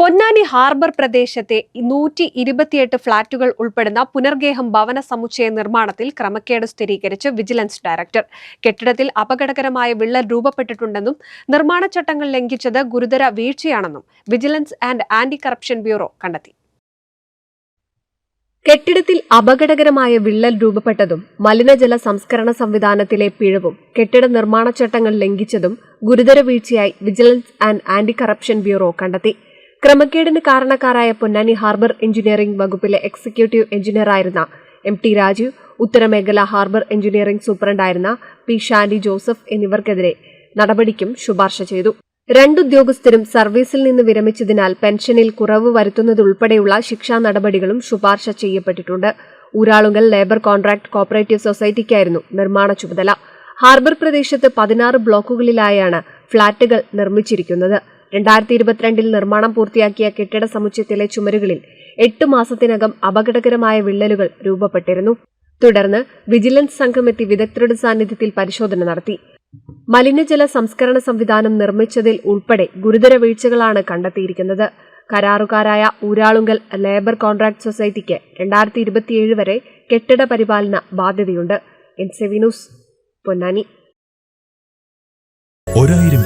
Ponnani harbour പ്രദേശത്തെ നൂറ്റി ഇരുപത്തിയെട്ട് ഫ്ളാറ്റുകൾ ഉൾപ്പെടുന്ന പുനർഗേഹം ഭവന സമുച്ചയ നിർമ്മാണത്തിൽ ക്രമക്കേട് സ്ഥിരീകരിച്ച് വിജിലൻസ് ഡയറക്ടർ. കെട്ടിടത്തിൽ അപകടകരമായ വിള്ളൽ രൂപപ്പെട്ടിട്ടുണ്ടെന്നും നിർമ്മാണ ചട്ടങ്ങൾ ലംഘിച്ചത് ഗുരുതര വീഴ്ചയാണെന്നും vigilance and anti corruption bureau കണ്ടെത്തി. കെട്ടിടത്തിൽ അപകടകരമായ വിള്ളൽ രൂപപ്പെട്ടതും മലിനജല സംസ്കരണ സംവിധാനത്തിലെ പിഴവും കെട്ടിട നിർമ്മാണ ചട്ടങ്ങൾ ലംഘിച്ചതും ഗുരുതര വീഴ്ചയായി vigilance and anti corruption bureau കണ്ടെത്തി. ക്രമക്കേടിന് കാരണക്കാരായ പൊന്നാനി ഹാർബർ എഞ്ചിനീയറിംഗ് വകുപ്പിലെ എക്സിക്യൂട്ടീവ് എഞ്ചിനീയറായിരുന്ന എം ടി രാജു ഉത്തരമേഖല ഹാർബർ എഞ്ചിനീയറിംഗ് സൂപ്രണ്ടായിരുന്ന പി ഷാൻഡി ജോസഫ് എന്നിവർക്കെതിരെ നടപടിക്കും ശുപാർശ ചെയ്തു. രണ്ടുദ്യോഗസ്ഥരും സർവീസിൽ നിന്ന് വിരമിച്ചതിനാൽ പെൻഷനിൽ കുറവ് വരുത്തുന്നതുൾപ്പെടെയുള്ള ശിക്ഷാ നടപടികളും ശുപാർശ ചെയ്യപ്പെട്ടിട്ടുണ്ട്. ഊരാളുങ്കൽ ലേബർ കോൺട്രാക്ട് കോപ്പറേറ്റീവ് സൊസൈറ്റിക്കായിരുന്നു നിർമ്മാണ ചുമതല. ഹാർബർ പ്രദേശത്ത് പതിനാറ് ബ്ലോക്കുകളിലായാണ് ഫ്ളാറ്റുകൾ നിർമ്മിച്ചിരിക്കുന്നത്. രണ്ടായിരത്തി ഇരുപത്തിരണ്ടിൽ നിർമ്മാണം പൂർത്തിയാക്കിയ കെട്ടിട സമുച്ചയത്തിലെ ചുമരുകളിൽ എട്ട് മാസത്തിനകം അപകടകരമായ വിള്ളലുകൾ രൂപപ്പെട്ടിരുന്നു. തുടർന്ന് വിജിലൻസ് സംഘമെത്തി വിദഗ്ധരുടെ സാന്നിധ്യത്തിൽ പരിശോധന നടത്തി. മലിനജല സംസ്കരണ സംവിധാനം നിർമ്മിച്ചതിൽ ഉൾപ്പെടെ ഗുരുതര വീഴ്ചകളാണ് കണ്ടെത്തിയിരിക്കുന്നത്. കരാറുകാരായ ഊരാളുങ്കൽ ലേബർ കോൺട്രാക്ട് സൊസൈറ്റിക്ക് രണ്ടായിരത്തി ഇരുപത്തിയേഴ് വരെ കെട്ടിട പരിപാലന ബാധ്യതയുണ്ട്. എൻ സെവിനൂസ് പൊന്നാനി.